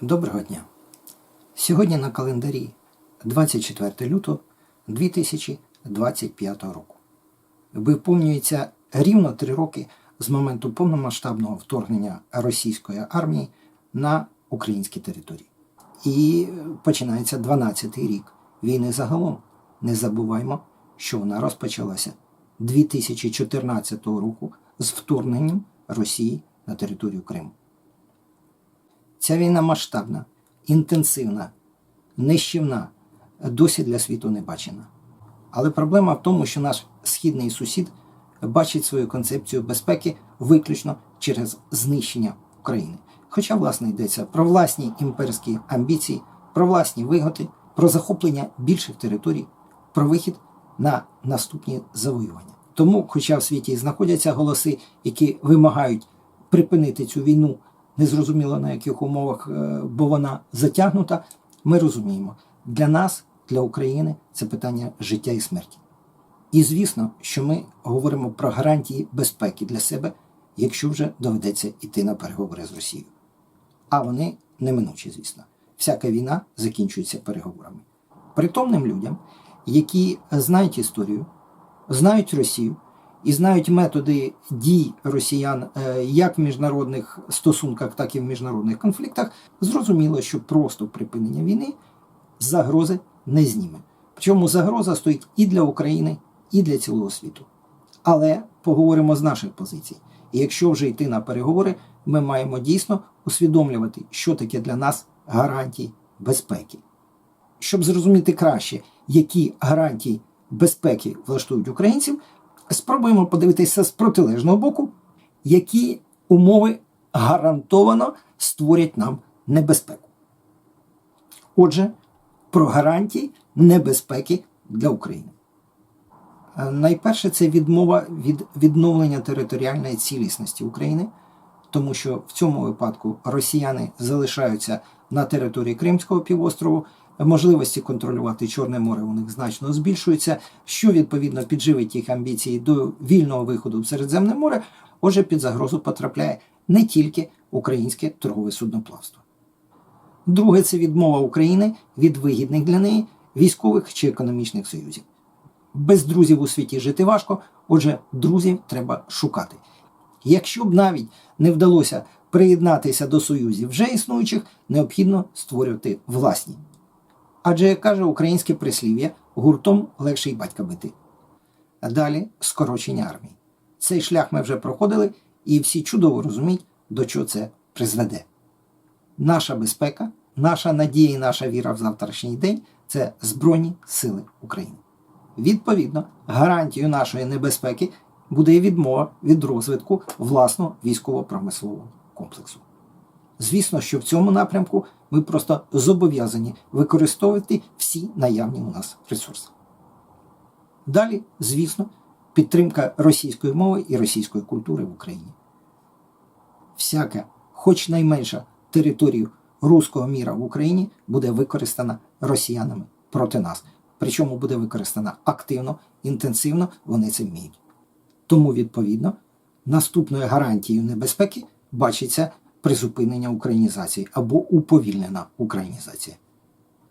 Доброго дня! Сьогодні на календарі 24 лютого 2025 року. Виповнюється рівно три роки з моменту повномасштабного вторгнення російської армії на українські території. І починається 12-й рік війни загалом. Не забуваймо, що вона розпочалася 2014 року з вторгненням Росії на територію Криму. Ця війна масштабна, інтенсивна, нищівна, досі для світу не бачена. Але проблема в тому, що наш східний сусід бачить свою концепцію безпеки виключно через знищення України. Хоча, власне, йдеться про власні імперські амбіції, про власні вигоди, про захоплення більших територій, про вихід на наступні завоювання. Тому, хоча в світі знаходяться голоси, які вимагають припинити цю війну, незрозуміло на яких умовах, е, бо вона затягнута, ми розуміємо, для нас, для України, це питання життя і смерті. І звісно, що ми говоримо про гарантії безпеки для себе, якщо вже доведеться йти на переговори з Росією. А вони неминучі, звісно. Всяка війна закінчується переговорами. Притомним людям, які знають історію, знають Росію і знають методи дій росіян е, як в міжнародних стосунках, так і в міжнародних конфліктах, зрозуміло, що просто припинення війни загрози не зніме. Причому загроза стоїть і для України, і для цілого світу. Але поговоримо з наших позицій. І якщо вже йти на переговори, ми маємо дійсно усвідомлювати, що таке для нас гарантії безпеки. Щоб зрозуміти краще, які гарантії безпеки влаштують українців, спробуємо подивитися з протилежного боку, які умови гарантовано створять нам небезпеку. Отже, про гарантії небезпеки для України. Е, Найперше, це відмова від відновлення територіальної цілісності України, тому що в цьому випадку росіяни залишаються на території Кримського півострову, можливості контролювати Чорне море у них значно збільшуються, що відповідно підживить їх амбіції до вільного виходу в Середземне море. Отже, під загрозу потрапляє не тільки українське торгове судноплавство. Друге це відмова України від вигідних для неї військових чи економічних союзів. Без друзів у світі жити важко, отже, друзів треба шукати. Якщо б навіть не вдалося приєднатися до союзів вже існуючих, необхідно створювати власні. Адже, як каже українське прислів'я, гуртом легше й батька бити. Далі скорочення армії. Цей шлях ми вже проходили, і всі чудово розуміють, до чого це призведе. Наша безпека, наша надія і наша віра в завтрашній день це Збройні Сили України. Відповідно, гарантією нашої небезпеки буде відмова від розвитку власного військово-промислового комплексу. Звісно, що в цьому напрямку ми просто зобов'язані використовувати всі наявні у нас ресурси. Далі, звісно, підтримка російської мови і російської культури в Україні. Всяка, хоч найменша територія руського міра в Україні буде використана росіянами проти нас. Причому буде використана активно, інтенсивно, вони це вміють. Тому, відповідно, наступною гарантією небезпеки бачиться призупинення українізації або уповільнена українізація.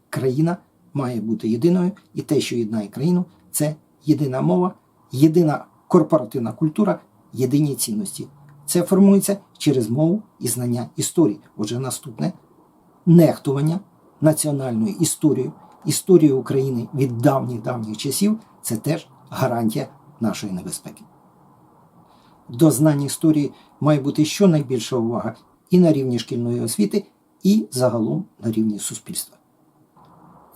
Країна має бути єдиною, і те, що єднає країну, це єдина мова, єдина корпоративна культура, єдині цінності. Це формується через мову і знання історії. Отже, наступне нехтування національною історією, історією України від давніх давніх часів це теж гарантія нашої небезпеки. До знань історії має бути щонайбільша увага і на рівні шкільної освіти, і загалом на рівні суспільства.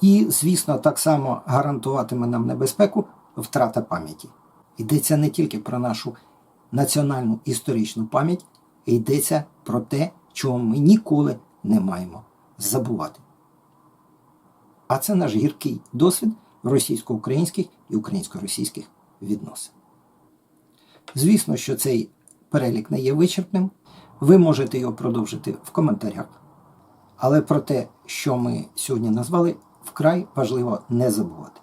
І, звісно, так само гарантуватиме нам небезпеку втрата пам'яті. Йдеться не тільки про нашу національну історичну пам'ять, йдеться про те, чого ми ніколи не маємо забувати. А це наш гіркий досвід російсько-українських і українсько-російських відносин. Звісно, що цей перелік не є вичерпним. Ви можете його продовжити в коментарях. Але про те, що ми сьогодні назвали, вкрай важливо не забувати.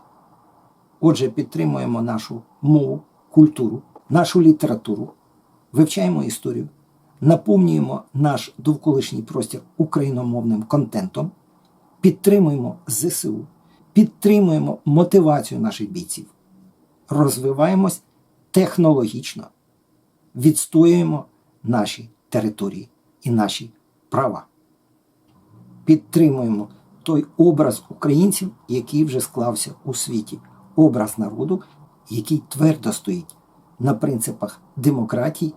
Отже, підтримуємо нашу мову, культуру, нашу літературу, вивчаємо історію, наповнюємо наш довколишній простір україномовним контентом, підтримуємо ЗСУ, підтримуємо мотивацію наших бійців, розвиваємось технологічно, відстоюємо наші території і наші права. Підтримуємо той образ українців, який вже склався у світі, образ народу, який твердо стоїть на принципах демократії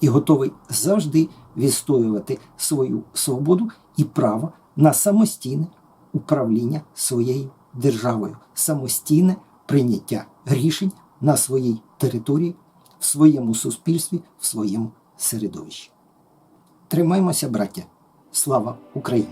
і готовий завжди відстоювати свою свободу і право на самостійне управління своєю державою, самостійне прийняття рішень на своїй території, в своєму суспільстві, в своєму середовищі. Тримаймося, браття! Слава Україні!